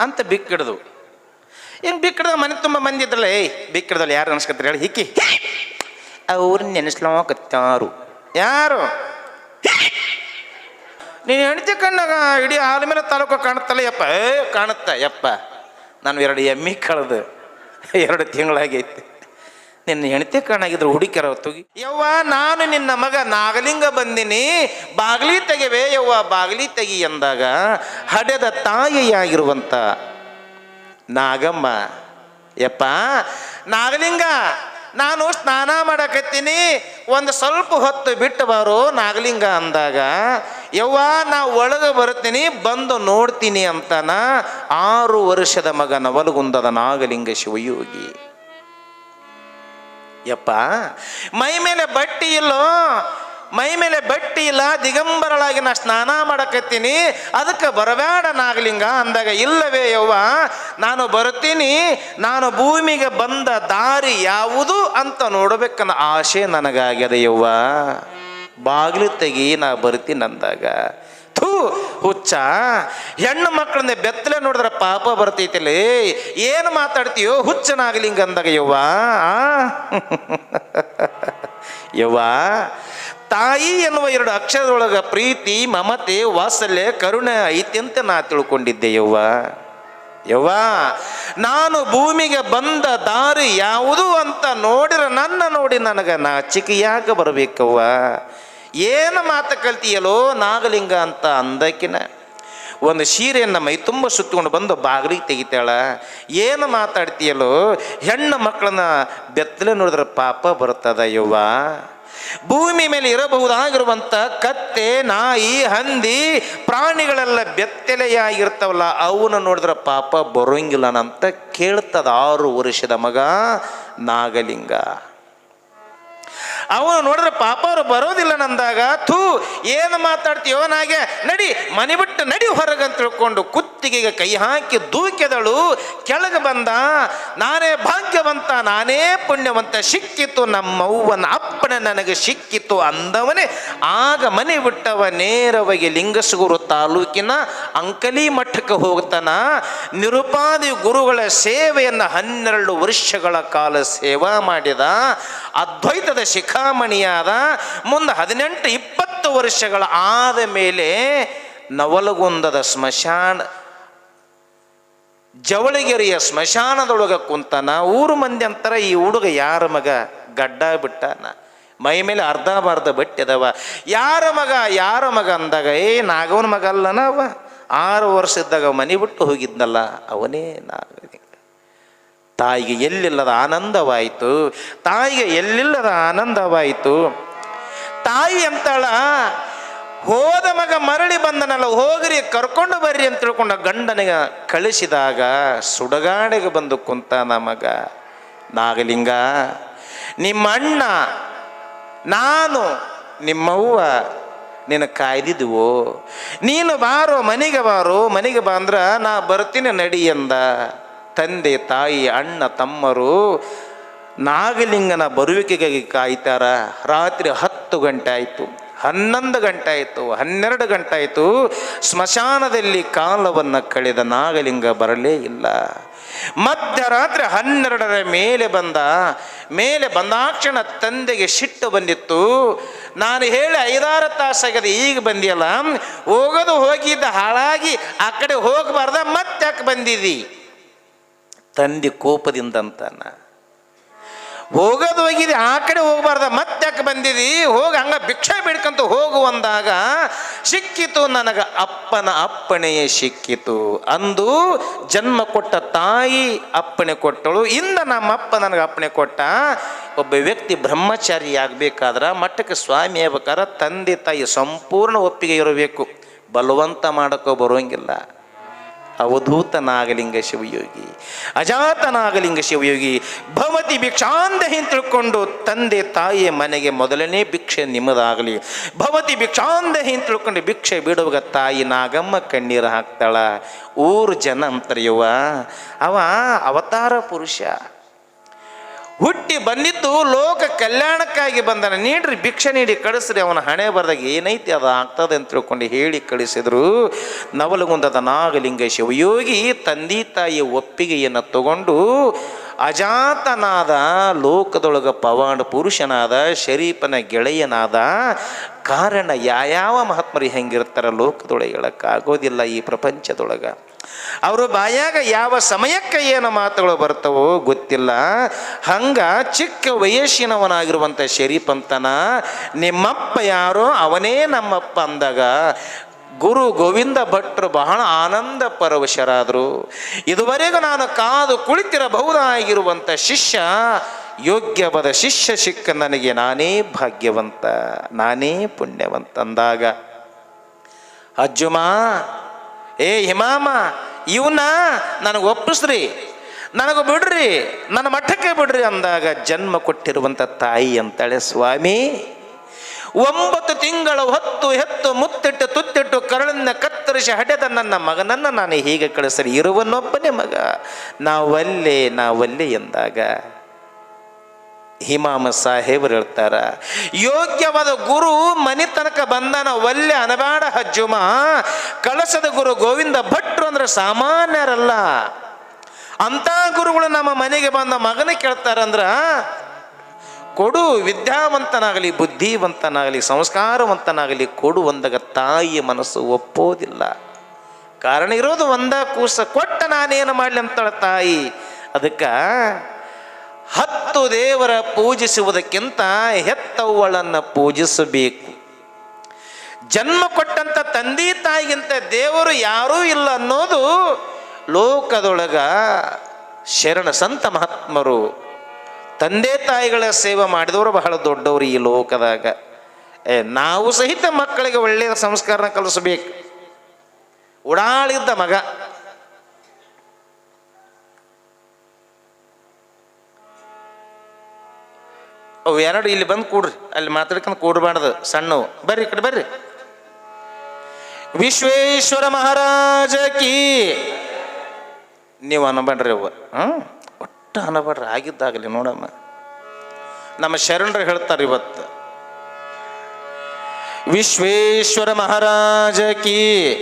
ಅಂತ ಬಿಕ್ಕಿಡ್ದು ಹಿಂಗೆ ಬಿಕ್ಕಿಡ್ದ ಮನೆ ತುಂಬ ಮಂದಿ ಇದ್ರಲ್ಲ, ಏಯ್ ಬಿಕ್ಕಿಡ್ದಲ್ಲ ಯಾರು ಅನ್ಸ್ಕತ್ತಾರೆ? ಹೇಳಿ, ಹಿಕ್ಕಿ. ಅವ್ರು ನೆನೆಸ್ಲಾಕತ್ತಾರು ಯಾರು? ನೀನು ಹೆಂಡತಿ ಕಣ್ಣಾಗ ಇಡೀ ಆಲಮೇಲೆ ತಾಲೂಕು ಕಾಣುತ್ತಲ್ಲ, ಯಪ್ಪ. ಏ, ಕಾಣುತ್ತ, ಯಪ್ಪ. ನಾನು ಎರಡು ಎಮ್ಮಿ ಕಳೆದು, ಎರಡು ತಿಂಗಳಾಗೈತಿ. ನಿನ್ನ ಹೆಣತೆ ಕಣ್ಣಾಗಿದ್ರು ಹುಡುಕ್ಯಾರ ಹೊತ್ತೋಗಿ ಯವ್ವ, ನಾನು ನಿನ್ನ ಮಗ ನಾಗಲಿಂಗ ಬಂದಿನಿ, ಬಾಗ್ಲಿ ತೆಗೆವೆ, ಯವ್ವ, ಬಾಗ್ಲಿ ತೆಗಿ ಎಂದಾಗ ಹಡೆದ ತಾಯಿಯಾಗಿರುವಂತ ನಾಗಮ್ಮ, ಯಪ್ಪ, ನಾಗಲಿಂಗ, ನಾನು ಸ್ನಾನ ಮಾಡಕತ್ತೀನಿ, ಒಂದು ಸ್ವಲ್ಪ ಹೊತ್ತು ಬಿಟ್ಟು ಬಾರು ನಾಗಲಿಂಗ ಅಂದಾಗ, ಯವ್ವ, ನಾ ಒಳಗೆ ಬರುತ್ತೀನಿ, ಬಂದು ನೋಡ್ತೀನಿ ಅಂತನ ಆರು ವರ್ಷದ ಮಗ ನವಲಗುಂದದ ನಾಗಲಿಂಗ ಶಿವಯೋಗಿ. ಯಪ್ಪ, ಮೈ ಮೇಲೆ ಬಟ್ಟಿ ಇಲ್ಲೋ, ಮೈ ಮೇಲೆ ಬಟ್ಟಿ ಇಲ್ಲ, ದಿಗಂಬರಳಾಗಿ ನಾ ಸ್ನಾನ ಮಾಡಕತ್ತೀನಿ, ಅದಕ್ಕೆ ಬರಬೇಡ ನಾಗಲಿಂಗ ಅಂದಾಗ, ಇಲ್ಲವೇ ಯವ್ವ, ನಾನು ಬರುತ್ತೀನಿ, ನಾನು ಭೂಮಿಗೆ ಬಂದ ದಾರಿ ಯಾವುದು ಅಂತ ನೋಡಬೇಕನ್ನ ಆಸೆ ನನಗಾಗ್ಯದ ಯವ್ವ. ಬಾಗಿಲು ತೆಗಿ ನಾ ಬರ್ತೀನಿ ಅಂದಾಗ, ಥೂ ಹುಚ್ಚ. ಹೆಣ್ಣು ಮಕ್ಕಳನ್ನ ಬೆತ್ತಲೆ ನೋಡಿದ್ರೆ ಪಾಪ ಬರ್ತೈತಿಲೇ ಏನು ಮಾತಾಡ್ತೀಯೋ ಹುಚ್ಚನಾಗಲಿಂಗ ಅಂದಾಗ ಯವ್ವ? ಯವ್ವ, ತಾಯಿ ಎನ್ನುವ ಎರಡು ಅಕ್ಷರದೊಳಗ ಪ್ರೀತಿ, ಮಮತೆ, ವಾತ್ಸಲ್ಯ, ಕರುಣೆ ಐತಿ ಅಂತ ನಾ ತಿಳ್ಕೊಂಡಿದ್ದೆ ಯವ್ವ. ಯವ್ವ, ನಾನು ಭೂಮಿಗೆ ಬಂದ ದಾರಿ ಯಾವುದು ಅಂತ ನೋಡಿರ ನನ್ನ ನೋಡಿ ನನಗೆ ನಾಚಿಕೆ ಯಾಕೆ ಬರಬೇಕವ್ವ. ಏನು ಮಾತು ಕಲ್ತೀಯಲೋ ನಾಗಲಿಂಗ ಅಂತ ಅಂದಕಿನ. ಒಂದು ಸೀರೆಯನ್ನು ಮೈ ತುಂಬ ಸುತ್ತಕೊಂಡು ಬಂದು ಬಾಗಿಲಿಗೆ ತೆಗಿತಾಳ. ಏನು ಮಾತಾಡ್ತೀಯಲ್ಲೋ ಹೆಣ್ಣು ಮಕ್ಕಳನ್ನ ಬೆತ್ತಲೆ ನೋಡಿದ್ರೆ ಪಾಪ ಬರ್ತದ ಯವ್ವ. ಭೂಮಿ ಮೇಲೆ ಇರಬಹುದಾಗಿರುವಂಥ ಕತ್ತೆ, ನಾಯಿ, ಹಂದಿ, ಪ್ರಾಣಿಗಳೆಲ್ಲ ಬೆತ್ತಲೆಯಾಗಿರ್ತಾವಲ್ಲ, ಅವನ್ನ ನೋಡಿದ್ರೆ ಪಾಪ ಬರೋಂಗಿಲ್ಲ ಅಂತ ಕೇಳ್ತದ ಆರು ವರ್ಷದ ಮಗ ನಾಗಲಿಂಗ. ಅವನು ನೋಡಿದ್ರೆ ಪಾಪ ಅವರು ಬರೋದಿಲ್ಲ ನಂದಾಗ, ಥೂ, ಏನು ಮಾತಾಡ್ತೀವನಾಗೆ ನಡಿ, ಮನೆ ಬಿಟ್ಟು ನಡಿ ಹೊರಗಂತ ತಿಳ್ಕೊಂಡು ಕುತ್ತಿಗೆಗೆ ಕೈ ಹಾಕಿ ದೂಕೆದಳು ಕೆಳಗೆ ಬಂದ, ನಾನೇ ಭಾಗ್ಯವಂತ, ನಾನೇ ಪುಣ್ಯವಂತ, ಸಿಕ್ಕಿತು ನಮ್ಮವ್ವನ ಅಪ್ಪಣೆ ನನಗೆ ಸಿಕ್ಕಿತು ಅಂದವನೇ. ಆಗ ಮನೆ ಬಿಟ್ಟವ ನೇರವಾಗಿ ಲಿಂಗಸಗೂರು ತಾಲೂಕಿನ ಅಂಕಲಿ ಮಠಕ್ಕೆ ಹೋಗ್ತಾನ. ನಿರುಪಾದಿ ಗುರುಗಳ ಸೇವೆಯನ್ನು ಹನ್ನೆರಡು ವರ್ಷಗಳ ಕಾಲ ಸೇವಾ ಮಾಡಿದ. ಅದ್ವೈತದ ಶಿಖಾಮಣಿಯಾದ ಮುಂದೆ ಹದಿನೆಂಟು ಇಪ್ಪತ್ತು ವರ್ಷಗಳ ಆದ ಮೇಲೆ ನವಲಗುಂದದ ಸ್ಮಶಾನ, ಜವಳಿಗೆರೆಯ ಸ್ಮಶಾನದೊಳಗೆ ಕುಂತಾನ. ಊರು ಮಂದಿ ಅಂತಾರ, ಈ ಹುಡುಗ ಯಾರ ಮಗ? ಗಡ್ಡ ಬಿಟ್ಟಾನ. ಮೈ ಮೇಲೆ ಅರ್ಧ ಬಾರ್ಧ ಅದಾವ. ಯಾರ ಮಗ? ಯಾರ ಮಗ? ಅಂದಾಗ, ಏ, ನಾಗವನ ಮಗ ಅಲ್ಲನ ಅವ. ಆರು ವರ್ಷ ಇದ್ದಾಗ ಮನೆ ಬಿಟ್ಟು ಹೋಗಿದ್ನಲ್ಲ, ಅವನೇ ನಾಗಲಿಂಗ ತಾಯಿಗೆ ಎಲ್ಲಿಲ್ಲದ ಆನಂದವಾಯಿತು? ತಾಯಿಗೆ ಎಲ್ಲಿಲ್ಲದ ಆನಂದವಾಯಿತು? ತಾಯಿ ಅಂತಾಳ, ಹೋದ ಮಗ ಮರಳಿ ಬಂದನಲ್ಲ, ಹೋಗ್ರಿ, ಕರ್ಕೊಂಡು ಬರ್ರಿ ಅಂತ ತಿಳ್ಕೊಂಡ ಗಂಡನಿಗೆ ಕಳಿಸಿದಾಗ ಸುಡಗಾಡಿಗೆ ಬಂದು ಕುಂತ ನಮಗ ನಾಗಲಿಂಗ, ನಿಮ್ಮ ಅಣ್ಣ, ನಾನು ನಿಮ್ಮವ್ವ, ನಿನ್ನ ಕಾಯ್ದಿದ್ವು. ನೀನು ಬಾರೋ, ಮನೆಗೆ ಬಾರೋ, ಮನೆಗೆ ಬಾ ನಾ ಬರ್ತೀನಿ ನಡಿ ಎಂದ. ತಂದೆ, ತಾಯಿ, ಅಣ್ಣ, ತಮ್ಮರು ನಾಗಲಿಂಗನ ಬರುವಿಕೆಗಾಗಿ ಕಾಯ್ತಾರ. ರಾತ್ರಿ ಹತ್ತು ಗಂಟೆ ಆಯಿತು. ಹನ್ನೊಂದು ಗಂಟೆ ಆಯಿತು. ಹನ್ನೆರಡು ಗಂಟೆ ಆಯಿತು. ಸ್ಮಶಾನದಲ್ಲಿ ಕಾಲವನ್ನು ಕಳೆದ ನಾಗಲಿಂಗ ಬರಲೇ ಇಲ್ಲ. ಮಧ್ಯರಾತ್ರಿ ಹನ್ನೆರಡರ ಮೇಲೆ ಬಂದ, ಮೇಲೆ ಬಂದಾಕ್ಷಣ ತಂದೆಗೆ ಸಿಟ್ಟು ಬಂದಿತ್ತು. ನಾನು ಹೇಳಿ ಐದಾರು ತಾಸಾಗದ ಈಗ ಬಂದಿಯಲ್ಲ? ಹೋಗೋದು ಹೋಗಿದ್ದ ಹಾಳಾಗಿ ಆ ಕಡೆ ಹೋಗಬಾರ್ದ ಮತ್ತೆ ಯಾಕೆ ಬಂದಿದ್ದಿ ತಂದೆ ಕೋಪದಿಂದ ಅಂತಾನ ಹೋಗೋದು ಹೋಗಿದೆ ಆ ಕಡೆ ಹೋಗಬಾರ್ದ, ಮತ್ತೆ ಯಾಕೆ ಬಂದಿದಿ? ಹೋಗಿ ಹಂಗ ಭಿಕ್ಷೆ ಬಿಡ್ಕಂತ ಹೋಗು ಅಂದಾಗ, ಸಿಕ್ಕಿತು ನನಗ ಅಪ್ಪನ ಅಪ್ಪಣೆಯೇ ಸಿಕ್ಕಿತು ಅಂದು ಜನ್ಮ ಕೊಟ್ಟ ತಾಯಿ ಅಪ್ಪಣೆ ಕೊಟ್ಟಳು. ಇಂದ ನಮ್ಮ ಅಪ್ಪ ನನಗೆ ಅಪ್ಪಣೆ ಕೊಟ್ಟ. ಒಬ್ಬ ವ್ಯಕ್ತಿ ಬ್ರಹ್ಮಚಾರಿ ಆಗಬೇಕಾದ್ರೆ ಮಠಕ್ಕೆ ಸ್ವಾಮಿ ಆಗ್ಬೇಕಾದ್ರೆ ತಂದೆ ತಾಯಿ ಸಂಪೂರ್ಣ ಒಪ್ಪಿಗೆ ಇರಬೇಕು. ಬಲವಂತ ಮಾಡೋಕ್ಕೋ ಬರೋಂಗಿಲ್ಲ ಅವಧೂತ ನಾಗಲಿಂಗ ಶಿವಯೋಗಿ ಅಜಾತ ನಾಗಲಿಂಗ ಶಿವಯೋಗಿ, ಭವತಿ ಭಿಕ್ಷಾಂತ ಹಿಂತಿಳ್ಕೊಂಡು ತಂದೆ ತಾಯಿಯ ಮನೆಗೆ ಮೊದಲನೇ ಭಿಕ್ಷೆ ನಿಮ್ಮದಾಗಲಿ. ಭವತಿ ಭಿಕ್ಷಾಂತ ಹಿಂತಿಳ್ಕೊಂಡು ಭಿಕ್ಷೆ ಬಿಡುವಾಗ ತಾಯಿ ನಾಗಮ್ಮ ಕಣ್ಣೀರು ಹಾಕ್ತಾಳ. ಊರು ಜನ ಅಂತರಿಯುವ ಅವ ಅವತಾರ ಪುರುಷ. ಹುಟ್ಟಿ ಬಂದಿದ್ದು ಲೋಕ ಕಲ್ಯಾಣಕ್ಕಾಗಿ ಬಂದನ. ನೀಡ್ರಿ, ಭಿಕ್ಷೆ ನೀಡಿ ಕಳಿಸ್ರಿ, ಅವನ ಹಣೆ ಬರ್ದಾಗ ಏನೈತಿ ಅದು ಆಗ್ತದೆ ಅಂತ ತಿಳ್ಕೊಂಡು ಹೇಳಿ ಕಳಿಸಿದ್ರು. ನವಲಗುಂದದ ನಾಗಲಿಂಗ ಶಿವಯೋಗಿ ತಂದೆ ತಾಯಿ ಒಪ್ಪಿಗೆಯನ್ನು ತಗೊಂಡು ಅಜಾತನಾದ ಲೋಕದೊಳಗ ಪವಾಡ ಪುರುಷನಾದ, ಶರೀಫನ ಗೆಳೆಯನಾದ ಕಾರಣ ಯಾವ್ಯಾವ ಮಹಾತ್ಮರು ಹೆಂಗಿರ್ತಾರ ಲೋಕದೊಳಗೆ ಹೇಳೋಕ್ಕಾಗೋದಿಲ್ಲ ಈ ಪ್ರಪಂಚದೊಳಗೆ. ಅವರು ಬಾಯಾಗ ಯಾವ ಸಮಯಕ್ಕೆ ಏನು ಮಾತುಗಳು ಬರ್ತವೋ ಗೊತ್ತಿಲ್ಲ. ಹಂಗ ಚಿಕ್ಕ ವಯಸ್ಸಿನವನಾಗಿರುವಂಥ ಶರೀಫ್ ಅಂತನ ನಿಮ್ಮಪ್ಪ ಯಾರೋ ಅವನೇ ನಮ್ಮಪ್ಪ ಅಂದಾಗ ಗುರು ಗೋವಿಂದ ಭಟ್ರು ಬಹಳ ಆನಂದ ಪರವಶರಾದರು. ಇದುವರೆಗೂ ನಾನು ಕಾದು ಕುಳಿತಿರಬಹುದಾಗಿರುವಂಥ ಶಿಷ್ಯ, ಯೋಗ್ಯವಾದ ಶಿಷ್ಯ ಸಿಕ್ಕ ನನಗೆ ನಾನೇ ಭಾಗ್ಯವಂತ, ನಾನೇ ಪುಣ್ಯವಂತ ಅಂದಾಗ ಅಜ್ಜುಮ, ಏ ಹಿಮಾಮ ಇವನ್ನ ನನಗೆ ಒಪ್ಪಿಸ್ರಿ, ನನಗೆ ಬಿಡ್ರಿ, ನನ್ನ ಮಠಕ್ಕೆ ಬಿಡ್ರಿ ಅಂದಾಗ ಜನ್ಮ ಕೊಟ್ಟಿರುವಂಥ ತಾಯಿ ಅಂತಾಳೆ ಸ್ವಾಮಿ. ಒಂಬತ್ತು ತಿಂಗಳ ಹೊತ್ತು ಹೆತ್ತು ಮುತ್ತಿಟ್ಟು ತುತ್ತಿಟ್ಟು ಕರಳನ್ನ ಕತ್ತರಿಸಿ ಹಡೆದ ನನ್ನ ಮಗನನ್ನು ನಾನು ಹೀಗೆ ಕಳಿಸ್ರಿ, ಇರುವನೊಬ್ಬನೇ ಮಗ. ನಾವಲ್ಲೇ ನಾವಲ್ಲೇ ಎಂದಾಗ ಹಿಮಾಮ ಸಾಹೇಬರು ಹೇಳ್ತಾರೆ, ಯೋಗ್ಯವಾದ ಗುರು ಮನೆ ತನಕ ಬಂದನ, ಒಲ್ಲೆ ಅನಬೇಡ ಹಜ್ಜುಮ, ಕಳಸದ ಗುರು ಗೋವಿಂದ ಭಟ್ರು ಅಂದ್ರೆ ಸಾಮಾನ್ಯರಲ್ಲ. ಅಂತ ಗುರುಗಳು ನಮ್ಮ ಮನೆಗೆ ಬಂದ ಮಗನ ಕೇಳ್ತಾರಂದ್ರ, ಕೊಡು ವಿದ್ಯಾವಂತನಾಗಲಿ, ಬುದ್ಧಿವಂತನಾಗಲಿ, ಸಂಸ್ಕಾರವಂತನಾಗಲಿ, ಕೊಡು ಒಂದಾಗ ತಾಯಿಯ ಮನಸ್ಸು ಒಪ್ಪೋದಿಲ್ಲ. ಕಾರಣ ಇರೋದು ಒಂದ ಕೂಸ, ಕೊಟ್ಟ ನಾನೇನು ಮಾಡಲಿ ಅಂತಳ ತಾಯಿ, ಅದಕ್ಕೆ ಹತ್ತು ದೇವರ ಪೂಜಿಸುವುದಕ್ಕಿಂತ ಹೆತ್ತವುಗಳನ್ನು ಪೂಜಿಸಬೇಕು. ಜನ್ಮ ಕೊಟ್ಟಂತ ತಂದೆ ತಾಯಿಗಿಂತ ದೇವರು ಯಾರೂ ಇಲ್ಲ ಅನ್ನೋದು ಲೋಕದೊಳಗ ಶರಣ ಸಂತ ಮಹಾತ್ಮರು, ತಂದೆ ತಾಯಿಗಳ ಸೇವೆ ಮಾಡಿದವರು ಬಹಳ ದೊಡ್ಡವರು ಈ ಲೋಕದಾಗ. ಏ, ನಾವು ಸಹಿತ ಮಕ್ಕಳಿಗೆ ಒಳ್ಳೆಯ ಸಂಸ್ಕಾರನ ಕಲಿಸಬೇಕು. ಉಡಾಳಿದ್ದ ಮಗ. ಅವು ಎರಡು ಇಲ್ಲಿ ಬಂದು ಕೂಡ್ರಿ. ಅಲ್ಲಿ ಮಾತಾಡ್ಕೊಂಡು ಕೂಡಬಾರ್ದು. ಸಣ್ಣವು. ಬರ್ರಿ ಕಡೆ ಬರ್ರಿ. ವಿಶ್ವೇಶ್ವರ ಮಹಾರಾಜ ಕೀ. ನೀವು ಅನ್ನಬಾಡ್ರಿ ಅವ ಹ್ಞೂ ಒಟ್ಟು ಅನ್ನಬಾಡ್ರಿ ಆಗಿದ್ದಾಗಲಿ ನೋಡಮ್ಮ. ನಮ್ಮ ಶರಣರು ಹೇಳ್ತಾರೆ ಇವತ್ತು. ವಿಶ್ವೇಶ್ವರ ಮಹಾರಾಜ ಕೀ.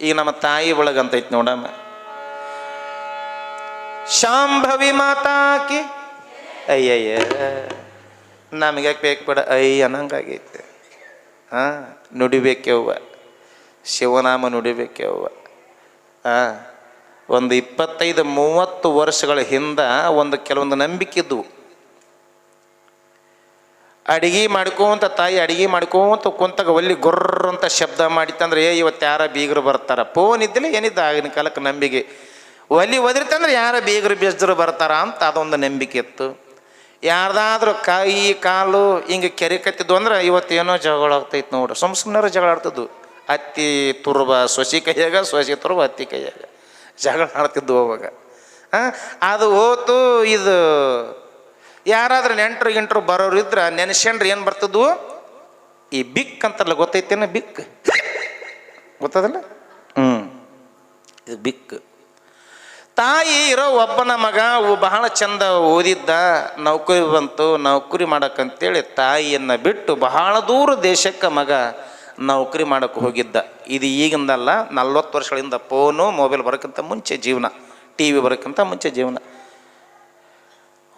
ಈಗ ನಮ್ಮ ತಾಯಿ ಒಳಗಂತೈತಿ ನೋಡಮ್ಮ. ಶಾಂಭವಿ ಮಾತಾ ಕಿ. ಅಯ್ಯಯ್ಯ, ನಮಗೆ ಬೇಕು ಬೇಡ? ಅಯ್ಯ ಅನ್ನಂಗಾಗೈತೆ ಹಾಂ ನುಡಿಬೇಕೆವ್ವ ಶಿವನಾಮ ನುಡಿಬೇಕೆವ್ವ ಹಾಂ, ಒಂದು ಇಪ್ಪತ್ತೈದು, ಮೂವತ್ತು ವರ್ಷಗಳ ಹಿಂದ ಒಂದು ಕೆಲವೊಂದು ನಂಬಿಕೆ ಇದ್ವು. ಅಡಿಗೆ ಮಾಡ್ಕೊಂತ ತಾಯಿ ಅಡಿಗೆ ಮಾಡ್ಕೊಂತ ಕುಂತಾಗ ಒಲ್ಲಿ ಗೊರ್ರ ಅಂತ ಶಬ್ದ ಮಾಡಿತ್ತಂದ್ರೆ, ಏ, ಇವತ್ತು ಯಾರ ಬೀಗರು ಬರ್ತಾರ? ಫೋನ್ ಇದ್ದಿಲ್ಲ, ಏನಿದ್ದ ಆಗಿನ ಕಾಲಕ್ಕೆ ನಂಬಿಕೆ? ಒಲಿ ಒದಿರ್ತಂದ್ರೆ ಯಾರ ಬೀಗರು ಬೆಜ್ದರು ಬರ್ತಾರ ಅಂತ ಅದೊಂದು ನಂಬಿಕೆ ಇತ್ತು. ಯಾರ್ದಾದ್ರೂ ಕೈ, ಕಾಲು ಹಿಂಗೆ ಕೆರೆ ಕತ್ತಿದ್ವು ಅಂದ್ರೆ ಇವತ್ತೇನೋ ಜಗಳ ಆಗ್ತೈತೆ ನೋಡ್ರಿ ಸುಮ್ ಸುಮ್ಮನೆ ಜಗಳ ಆಡ್ತಿದ್ದು ಅತ್ತಿ ತುರ್ಬ ಸೊಸಿ ಕೈಯಾಗ, ಸೊಸಿ ತುರ್ಬ ಅತ್ತಿ ಕೈಯಾಗ. ಜಗಳ ಆಡ್ತಿದ್ದು ಅವಾಗ. ಅದು ಹೋತು ಇದು, ಯಾರಾದ್ರೂ ನೆಂಟ್ರು ಗಿಂಟ್ರು ಬರೋರು ಇದ್ರೆ ನೆನೆಸ್ಕೊಂಡ್ರೆ ಏನು ಬರ್ತದ್ವು? ಈ ಬಿಕ್ ಅಂತಲ್ಲ ಗೊತ್ತೈತೇನ ಬಿಕ್? ಗೊತ್ತದಲ್ಲ? ಹ್ಞೂ ಇದು ಬಿಕ್. ತಾಯಿ ಇರೋ ಒಬ್ಬನ ಮಗ ಬಹಳ ಚಂದ ಓದಿದ್ದ, ನೌಕರಿ ಬಂತು, ನೌಕರಿ ಮಾಡಕ್ಕಂತೇಳಿ ತಾಯಿಯನ್ನು ಬಿಟ್ಟು ಬಹಳ ದೂರ ದೇಶಕ್ಕೆ ಮಗ ನೌಕರಿ ಮಾಡೋಕ್ಕೆ ಹೋಗಿದ್ದ. ಇದು ಈಗಿಂದಲ್ಲ, ನಲ್ವತ್ತು ವರ್ಷಗಳಿಂದ ಫೋನು ಮೊಬೈಲ್ ಬರೋಕ್ಕಿಂತ ಮುಂಚೆ ಜೀವನ ಟಿ ವಿ ಬರೋಕ್ಕಿಂತ ಮುಂಚೆ ಜೀವನ.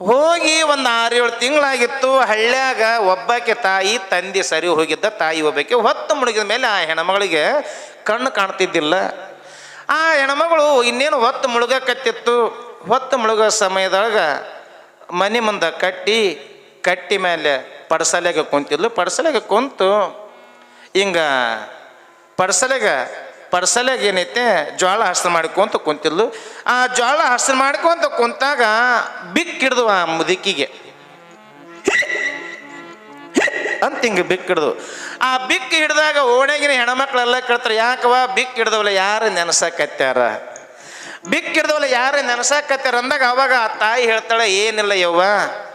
ಹೋಗಿ ಒಂದು ಆರೇಳು ತಿಂಗಳಾಗಿತ್ತು, ಹಳ್ಳ್ಯಾಗ ಒಬ್ಬಕ್ಕೆ ತಾಯಿ, ತಂದೆ ಸರಿ ಹೋಗಿದ್ದ, ತಾಯಿ ಒಬ್ಬಕ್ಕೆ ಹೊತ್ತು ಮುಳುಗಿದ ಮೇಲೆ ಆ ಹೆಣ್ಮಗಳಿಗೆ ಕಣ್ಣು ಕಾಣ್ತಿದ್ದಿಲ್ಲ. ಆ ಹೆಣ್ಮಗಳು ಇನ್ನೇನು ಹೊತ್ತು ಮುಳುಗಕತ್ತಿತ್ತು ಹೊತ್ತು ಮುಳುಗೋ ಸಮಯದೊಳಗೆ ಮನೆ ಮುಂದೆ ಕಟ್ಟಿ ಕಟ್ಟಿ ಮೇಲೆ ಪಡಸಲೆಗೆ ಕುಂತಿದ್ಲು. ಪಡಸಲೆಗೆ ಕುಂತು ಹಿಂಗ ಪಡಸಲೆಗ ಪಡಸಲೆಗ ಏನೈತೆ? ಜ್ವಾಳ ಹಸರು ಮಾಡ್ಕೊಂತ ಕುಂತಿದ್ಲು. ಆ ಜ್ವಾಳ ಹಸರು ಮಾಡ್ಕೊಂತ ಕುಂತಾಗ ಬಿಕ್ಕಿಡ್ದು ಆ ಮುದುಕಿಗೆ. ಅಂತ ಹಿಂಗೆ ಬಿಕ್ ಹಿಡ್ದು. ಆ ಬಿಕ್ ಹಿಡ್ದಾಗ ಓಣೆಗಿನ ಹೆಣ್ಮಕ್ಳೆಲ್ಲ ಕೇಳ್ತಾರೆ ಯಾಕವ ಬಿಕ್ ಹಿಡ್ದವಲ್ಲ ಯಾರು ನೆನಸಕತ್ಯಾರ? ಬಿಕ್ ಹಿಡ್ದವಲ್ಲ ಯಾರು ನೆನಸಾಕತ್ಯಾರ ಅಂದಾಗ ಅವಾಗ ಆ ತಾಯಿ ಹೇಳ್ತಾಳೆ, ಏನಿಲ್ಲ ಯವ್ವ,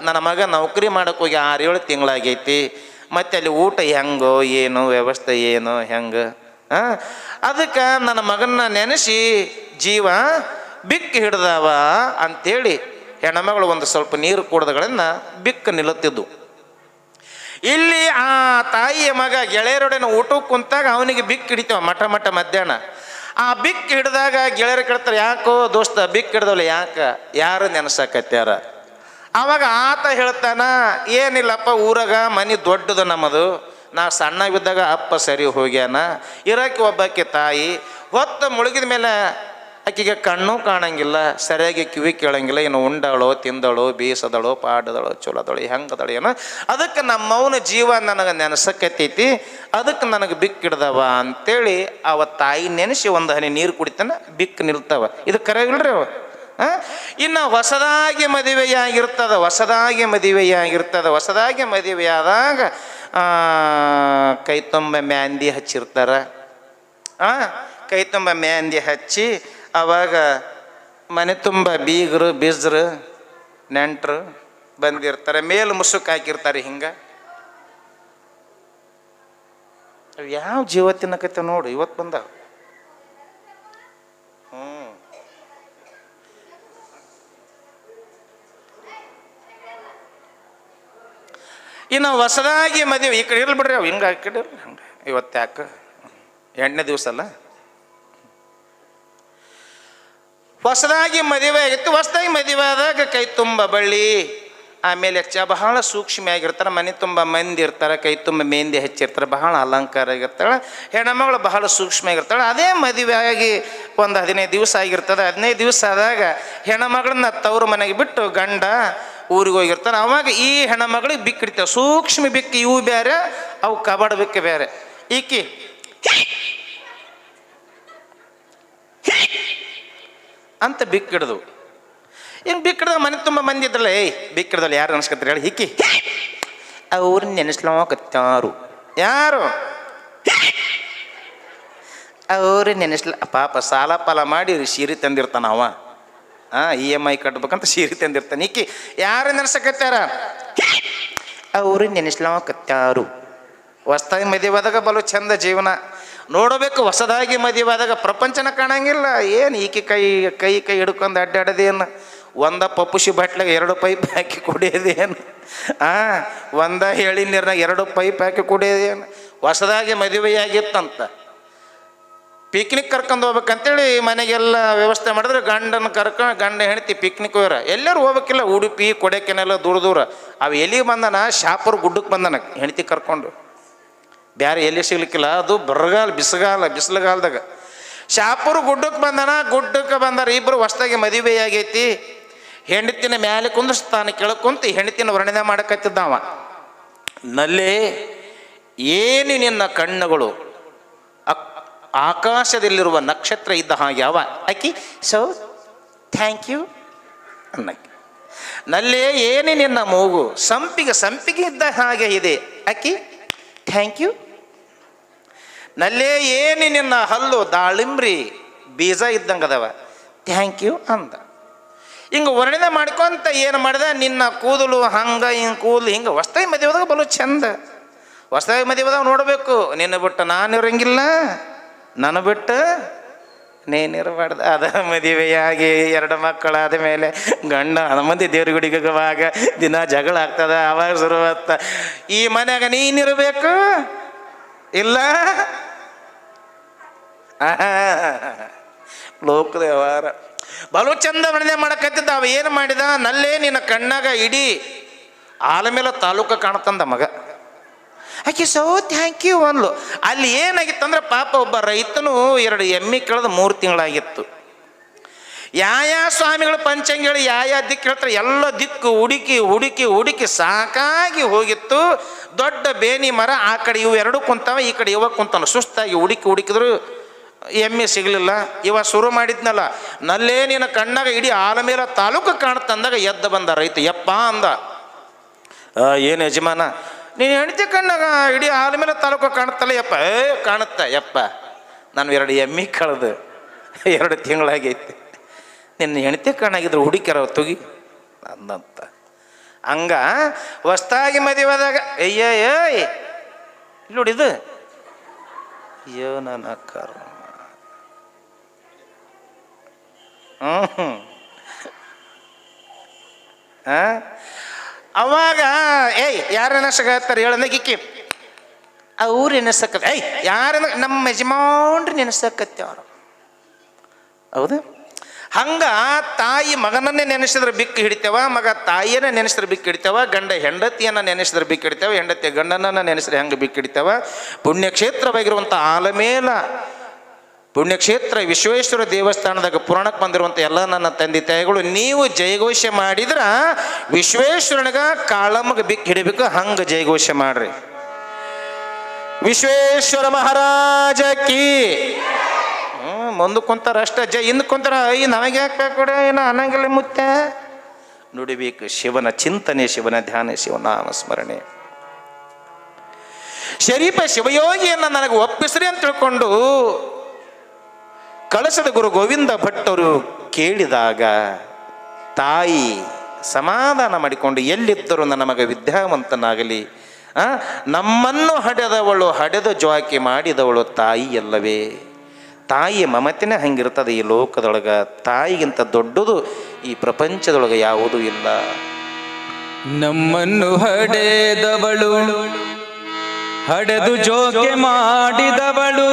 ನನ್ನ ಮಗ ನೌಕರಿ ಮಾಡಕ್ಕೆ ಹೋಗಿ ಆರು ಏಳು ತಿಂಗಳಾಗೈತಿ. ಮತ್ತೆ ಅಲ್ಲಿ ಊಟ ಹೆಂಗೋ, ಏನು, ವ್ಯವಸ್ಥೆ ಏನು, ಹೆಂಗೆ? ಅದಕ್ಕೆ ನನ್ನ ಮಗನ್ನ ನೆನೆಸಿ, ಜೀವ, ಬಿಕ್ ಹಿಡ್ದವ? ಅಂತೇಳಿ ಹೆಣ್ಮಗಳು ಒಂದು ಸ್ವಲ್ಪ ನೀರು ಕುಡ್ದಗಳನ್ನು ಬಿಕ್ಕ ನಿಲ್ಲುತ್ತಿದ್ದು. ಇಲ್ಲಿ ಆ ತಾಯಿಯ ಮಗ ಗೆಳೆಯರೊಡನೆ ಊಟಕ್ಕೆ ಕುಂತಾಗ ಅವನಿಗೆ ಬಿಕ್ಕ ಹಿಡಿತೇವ ಮಠ ಮಠ ಮಧ್ಯಾಹ್ನ. ಆ ಬಿಕ್ ಹಿಡಿದಾಗ ಗೆಳೆಯರು ಕೇಳ್ತಾರೆ, ಯಾಕೋ ದೋಸ್ತ, ಬಿಕ್ ಹಿಡ್ದವಲ್ಲ ಯಾಕ? ಯಾರು ನೆನಸಾಕತ್ಯಾರ? ಅವಾಗ ಆತ ಹೇಳ್ತಾನ, ಏನಿಲ್ಲಪ್ಪ, ಊರಾಗ ಮನೆ ದೊಡ್ಡದು ನಮ್ಮದು. ನಾ ಸಣ್ಣ ಬಿದ್ದಾಗ ಅಪ್ಪ ಸರಿ ಹೋಗ್ಯಾನ. ಇರಕ್ಕೆ ಒಬ್ಬಕ್ಕೆ ತಾಯಿ, ಹೊತ್ತು ಮುಳುಗಿದ ಮೇಲೆ ಆಕೆಗೆ ಕಣ್ಣು ಕಾಣಂಗಿಲ್ಲ, ಸರಿಯಾಗಿ ಕಿವಿ ಕೇಳಂಗಿಲ್ಲ, ಇನ್ನು ಉಂಡಾಳೋ, ತಿಂದಳೋ, ಬೀಸದಳೋ, ಪಾಡದಳೋ, ಚೊಲದಳು ಹೆಂಗದಳು ಏನೋ. ಅದಕ್ಕೆ ನಮ್ಮವನ ಜೀವ ನನಗೆ ನೆನೆಸಕತ್ತೈತಿ, ಅದಕ್ಕೆ ನನಗೆ ಬಿಕ್ಕಿಡ್ದವ ಅಂತೇಳಿ ಅವ ತಾಯಿ ನೆನೆಸಿ ಒಂದು ಹನಿ ನೀರು ಕುಡಿತನ ಬಿಕ್ಕ ನಿಲ್ತವ. ಇದು ಕರೆಗಿಲ್ರಿ ಅವ? ಇನ್ನು ಹೊಸದಾಗಿ ಮದುವೆಯಾಗಿರ್ತದ ಹೊಸದಾಗಿ ಮದುವೆಯಾಗಿರ್ತದ, ಹೊಸದಾಗಿ ಮದುವೆಯಾದಾಗ ಕೈ ತುಂಬ ಮ್ಯಾಂದಿ ಹಚ್ಚಿರ್ತಾರ. ಕೈ ತುಂಬ ಮ್ಯಾಂದಿ ಹಚ್ಚಿ ಅವಾಗ ಮನೆ ತುಂಬ ಬೀಗರು, ಬೀಜರು, ನೆಂಟರು ಬಂದಿರ್ತಾರೆ. ಮೇಲು ಮುಸುಕ್ ಹಾಕಿರ್ತಾರೆ ಹಿಂಗೆ. ಯಾವ ಜೀವ ತಿನ್ನಕತ್ತೆ ನೋಡು ಇವತ್ತು ಬಂದ ಹ್ಞೂ ಇನ್ನು ಹೊಸದಾಗಿ ಮದುವೆ, ಈ ಕಡೆ ಇರ್ಲಿ ಬಿಡ್ರಿ ಅವು. ಹಿಂಗೆ ಆ ಇವತ್ತು ಯಾಕೆ? ಎಂಟನೇ ದಿವಸ ಅಲ್ಲ? ಹೊಸದಾಗಿ ಮದುವೆ ಆಗಿತ್ತು, ಹೊಸದಾಗಿ ಮದುವೆ ಆದಾಗ ಕೈ ತುಂಬ ಬಳ್ಳಿ. ಆಮೇಲೆ ಚ, ಬಹಳ ಸೂಕ್ಷ್ಮ ಆಗಿರ್ತಾರೆ, ಮನೆ ತುಂಬ ಮಂದಿ ಇರ್ತಾರೆ, ಕೈ ತುಂಬ ಮೆಹಂದಿ ಹೆಚ್ಚಿರ್ತಾರೆ, ಬಹಳ ಅಲಂಕಾರ ಆಗಿರ್ತಾಳೆ, ಹೆಣ್ಮಗಳು ಬಹಳ ಸೂಕ್ಷ್ಮ ಆಗಿರ್ತಾಳೆ. ಅದೇ ಮದುವೆ ಆಗಿ ಒಂದು ಹದಿನೈದು ದಿವಸ ಆಗಿರ್ತದೆ. ಹದಿನೈದು ದಿವಸ ಆದಾಗ ಹೆಣ್ಮಗಳನ್ನ ತವ್ರ ಮನೆಗೆ ಬಿಟ್ಟು ಗಂಡ ಊರಿಗೆ ಹೋಗಿರ್ತಾನೆ. ಅವಾಗ ಈ ಹೆಣ್ಮಗಳಿಗೆ ಬಿಕ್ಕಿಡ್ತಾವೆ ಸೂಕ್ಷ್ಮ ಬಿಕ್ಕಿ ಇವು ಬೇರೆ, ಅವು ಕಬಾಡ ಬಿಕ್ಕಿ ಬೇರೆ. ಈಕಿ ಅಂತ ಬಿಕ್ಕಿಡ್ದು. ಏನು ಹಿಂಗೆ ಬಿಕ್ ಮನೆ ತುಂಬ ಮಂದಿ ಇದ್ರಲ್ಲ, ಏಯ್ ಬಿಕ್ಕಿಡ್ದಲ್ಲ ಯಾರು ಅನ್ಸ್ಕತ್ತಾರೆ? ಹೇಳಿ ಹಿಕ್ಕಿ ಅವ್ರು ನೆನೆಸ್ಲಾಕತ್ತಾರು. ಯಾರು? ಅವ್ರು ನೆನೆಸ್ಲ, ಪಾಪ ಸಾಲ ಪಾಲ ಮಾಡಿ ಸೀರೆ ತಂದಿರ್ತಾನ ಅವ. ಹಾಂ ಇ ಎಂ ಐ ಕಟ್ಬೇಕಂತ ಸೀರೆ ತಂದಿರ್ತಾನೆ. ಈಕಿ ಯಾರು ನೆನೆಸಕತ್ತಾರ ಅವ್ರು ನೆನೆಸ್ಲಾಕತ್ತಾರು. ಮದುವೆ ಮದುವೆಯಾದಾಗ ಬಲು ಚಂದ ಜೀವನ. ನೋಡಬೇಕು, ಹೊಸದಾಗಿ ಮದುವೆಯಾದಾಗ ಪ್ರಪಂಚನ ಕಾಣಂಗಿಲ್ಲ. ಏನು ಈಕೆ ಕೈ ಕೈ ಕೈ ಹಿಡ್ಕೊಂಡು ಅಡ್ಡಾಡೋದೇನು? ಒಂದ ಪಪ್ಪುಸಿ ಬಾಟ್ಲಾಗ ಎರಡು ಪೈಪ್ ಹಾಕಿ ಕುಡಿಯೋದೇನು? ಆ, ಒಂದ ಹೇಳಿ ನೀರ್ನಾಗ ಎರಡು ಪೈಪ್ ಹಾಕಿ ಕುಡಿಯೋದೇನು? ಹೊಸದಾಗಿ ಮದುವೆಯಾಗಿತ್ತಂತ. ಪಿಕ್ನಿಕ್ ಕರ್ಕೊಂಡು ಹೋಗ್ಬೇಕಂತೇಳಿ ಮನೆಗೆಲ್ಲ ವ್ಯವಸ್ಥೆ ಮಾಡಿದ್ರೆ ಗಂಡನ ಕರ್ಕ, ಗಂಡ ಹೆಣ್ತಿ ಪಿಕ್ನಿಕ್ ಹೋಗ್ಯಾರ. ಎಲ್ಲರೂ ಹೋಗ್ಬೇಕಿಲ್ಲ, ಉಡುಪಿ ಕೊಡೆಕೆನೆಲ್ಲ ದೂರ ದೂರ. ಅವು ಎಲ್ಲಿಗೆ ಬಂದನ? ಶಾಪುರ್ ಗುಡ್ಡಕ್ಕೆ ಬಂದನ ಹೆಣ್ತಿ ಕರ್ಕೊಂಡು. ಬ್ಯಾರೆ ಎಲ್ಲಿ ಸಿಗ್ಲಿಕ್ಕಿಲ್ಲ. ಅದು ಬರಗಾಲ, ಬಿಸಿಗಾಲ, ಬಿಸಿಲುಗಾಲದಾಗ. ಶಾಪುರ್ ಗುಡ್ಡಕ್ಕೆ ಬಂದನ, ಗುಡ್ಡಕ್ಕೆ ಬಂದಾರ ಇಬ್ಬರು ಹೊಸ್ದಾಗಿ ಮದುವೆ ಆಗೈತಿ. ಹೆಂಡತಿನ ಮ್ಯಾಲೆ ಕುಂದಿಸ್ತಾನೆ ಕೆಳಗೆ ಕುಂತು ಹೆಂಡತಿನ ವರ್ಣನೆ ಮಾಡಕತ್ತಿದ್ದ ಅವ ನಲ್ಲೇ ಏನು ನಿನ್ನ ಕಣ್ಣುಗಳು? ಆಕಾಶದಲ್ಲಿರುವ ನಕ್ಷತ್ರ ಇದ್ದ ಹಾಗೆ ಅವ. ಆಕಿ ಸೊ ಥ್ಯಾಂಕ್ ಯು ಅನ್ನಕ್ಕೆ. ನಲ್ಲೇ ಏನು ನಿನ್ನ ಮೂಗು? ಸಂಪಿಗೆ ಸಂಪಿಗೆ ಇದ್ದ ಹಾಗೆ ಇದೆ. ಆಕಿ ಥ್ಯಾಂಕ್ ಯು ನಲ್ಲೇ ಏನು ನಿನ್ನ ಹಲ್ಲು, ದಾಳಿಂಬ್ರಿ, ಬೀಜ ಇದ್ದಂಗೆ ಅದಾವ ಥ್ಯಾಂಕ್ ಯು ಅಂದ. ಹಿಂಗೆ ವರ್ಣನೆ ಮಾಡ್ಕೊಂತ ಏನು ಮಾಡಿದೆ? ನಿನ್ನ ಕೂದಲು ಹಂಗೆ, ಹಿಂಗೆ ಕೂದಲು ಹಿಂಗೆ. ಹೊಸ್ದಾಗಿ ಮದುವೆದಾಗ ಬಲು ಚಂದ. ಹೊಸ್ದಾಗಿ ಮದುವೆದಾಗ ನೋಡಬೇಕು. ನಿನ್ನ ಬಿಟ್ಟು ನಾನು ಇರಂಗಿಲ್ಲ. ನನ್ನ ಬಿಟ್ಟು ನೀನಿರಬಾರ್ದು ಅದ ಮದುವೆಯಾಗಿ ಎರಡು ಮಕ್ಕಳಾದ ಮೇಲೆ ಗಂಡ ಮಂದಿ ದೇವ್ರ ಗುಡಿಗೆ ದಿನ ಜಗಳ ಆಗ್ತದ. ಅವಾಗ ಶುರುವತ್ತ ಈ ಮನೆಯಾಗ ನೀನಿರಬೇಕು ಇಲ್ಲ ಲೋಕ ವ್ಯವಹಾರ ಬಲು ಚಂದ ವರ್ಣನೆ ಮಾಡಕತ್ತಿದ್ದ ಅವ ಏನು ಮಾಡಿದ ನಲ್ಲೇ ನಿನ್ನ ಕಣ್ಣಾಗ ಇಡೀ ಆಲಮೇಲ ತಾಲೂಕ ಕಾಣತಂದ ಮಗ ಆಕೆ ಸೋ ಥ್ಯಾಂಕ್ ಯು ಅನ್ಲು ಅಲ್ಲಿ ಏನಾಗಿತ್ತಂದ್ರೆ ಪಾಪ ಒಬ್ಬ ರೈತನು ಎರಡು ಎಮ್ಮೆ ಕಳೆದ ಮೂರು ತಿಂಗಳಾಗಿತ್ತು ಯಾಯ ಸ್ವಾಮಿಗಳು ಪಂಚಂಗಿಗಳು, ಯಾಯ ದಿಕ್ಕು ಹೇಳ್ತಾರೆ, ಎಲ್ಲ ದಿಕ್ಕು ಹುಡುಕಿ ಹುಡುಕಿ ಹುಡುಕಿ ಸಾಕಾಗಿ ಹೋಗಿತ್ತು. ದೊಡ್ಡ ಬೇನಿ ಮರ, ಆ ಕಡೆ ಇವು ಎರಡು ಕುಂತಾವ, ಈ ಕಡೆ ಇವಾಗ ಕುಂತಾನ. ಸುಸ್ತಾಗಿ ಹುಡುಕಿ ಹುಡುಕಿದ್ರು, ಎಮ್ಮೆ ಸಿಗಲಿಲ್ಲ. ಇವ ಶುರು ಮಾಡಿದ್ನಲ್ಲ, ನಲ್ಲೇ ನಿನ್ನ ಕಣ್ಣಾಗ ಇಡೀ ಆಲಮೇಲ ತಾಲೂಕು ಕಾಣ್ತಂದಾಗ ಎದ್ದ ಬಂದ ರೈತ. ಯಪ್ಪ ಅಂದ. ಏನು ಯಜಮಾನ? ನೀನು ಹೆಂಡತಿ ಕಣ್ಣಾಗ ಇಡೀ ಆಲಮೇಲ ತಾಲೂಕು ಕಾಣುತ್ತಲ್ಲ, ಯಪ್ಪ. ಏ, ಕಾಣುತ್ತ, ಯಪ್ಪ. ನಾನು ಎರಡು ಎಮ್ಮಿ ಕಳೆದು, ಎರಡು ತಿಂಗಳಾಗೈತಿ. ನಿನ್ನ ಹೆಣತಿ ಕಣ್ಣಾಗಿದ್ರೆ ಹುಡುಕ್ಯಾರ ತುಗಿ. ಅಂದಂತ. ಹಂಗ ಹೊಸ್ತಾಗಿ ಮದುವೆದಾಗ ಅಯ್ಯ, ಏಯ್ ಇಲ್ಲಿ ನೋಡಿ ಇದು. ಅಯ್ಯೋ, ನನ್ನ ಕರ್ಮ. ಹ್ಞೂ? ಅವಾಗ, ಏಯ್ ಯಾರು ಸಗತ್ತಾರೆ? ಹೇಳಂದ ಆ ಊರು ನೆನೆಸಕತ್ತ, ಏಯ್ ಯಾರ ನಮ್ಮ ಯಜಮಾನ್ರಿ ನೆನೆಸಕತ್ತೆ ಅವರು. ಹೌದು. ಹಂಗ ತಾಯಿ ಮಗನನ್ನೇ ನೆನೆಸಿದ್ರೆ ಬಿಕ್ಕಿ ಹಿಡಿತೇವ, ಮಗ ತಾಯಿಯನ್ನ ನೆನೆಸಿದ್ರೆ ಬಿಕ್ಕು ಹಿಡಿತೇವ, ಗಂಡ ಹೆಂಡತಿಯನ್ನು ನೆನೆಸಿದ್ರೆ ಬಿಕ್ಕು ಹಿಡಿತೇವ ಹೆಂಡತಿ ಗಂಡನನ್ನು ನೆನೆಸಿದ್ರೆ ಹೆಂಗೆ ಬಿಕ್ಕಿ ಹಿಡಿತೇವ? ಪುಣ್ಯಕ್ಷೇತ್ರವಾಗಿರುವಂಥ ಆಲಮೇಲ, ಪುಣ್ಯಕ್ಷೇತ್ರ ವಿಶ್ವೇಶ್ವರ ದೇವಸ್ಥಾನದಾಗ ಪುರಾಣಕ್ಕೆ ಬಂದಿರುವಂಥ ಎಲ್ಲ ನನ್ನ ತಂದೆ ತಾಯಿಗಳು, ನೀವು ಜಯಘೋಷ ಮಾಡಿದ್ರ ವಿಶ್ವೇಶ್ವರನಿಗ ಕಾಳಮ್ಮಗೆ ಬಿಕ್ಕಿ ಹಿಡಿಬೇಕು, ಹಂಗೆ ಜಯಘೋಷ ಮಾಡ್ರಿ. ವಿಶ್ವೇಶ್ವರ ಮಹಾರಾಜ ಕಿ ಮುಂದಕ್ಕೆ ಕುಂತಾರ ಅಷ್ಟೇ, ಜ ಹಿಂದೆ ಕುಂತಾರ, ಐ ನಮಗೆ ಯಾಕೆ ಏನು ಅನ್ನಂಗಿಲ್ಲ ಮುತ್ತೆ. ನುಡಿಬೇಕು ಶಿವನ ಚಿಂತನೆ, ಶಿವನ ಧ್ಯಾನ ಶಿವನಾಮ ಸ್ಮರಣೆ ಶರೀಫ ಶಿವಯೋಗಿಯನ್ನು ನನಗೆ ಒಪ್ಪಿಸ್ರಿ ಅಂತ ತಿಳ್ಕೊಂಡು ಕಳಸದ ಗುರು ಗೋವಿಂದ ಭಟ್ಟರು ಕೇಳಿದಾಗ ತಾಯಿ ಸಮಾಧಾನ ಮಾಡಿಕೊಂಡು ಎಲ್ಲಿದ್ದರೂ ನನ್ನ ಮಗ ವಿದ್ಯಾವಂತನಾಗಲಿ ನಮ್ಮನ್ನು ಹಡೆದವಳು, ಹಡೆದ ಜೋಕೆ ಮಾಡಿದವಳು ತಾಯಿ ಅಲ್ಲವೇ ತಾಯಿಯ ಮಮತೆನೇ ಹಂಗಿರ್ತದೆ ಈ ಲೋಕದೊಳಗೆ. ತಾಯಿಗಿಂತ ದೊಡ್ಡದು ಈ ಪ್ರಪಂಚದೊಳಗೆ ಯಾವುದೂ ಇಲ್ಲ. ನಮ್ಮನ್ನು ಹಡೆದವಳು, ಹಡೆದು ಜೋಕೆ ಮಾಡಿದವಳು.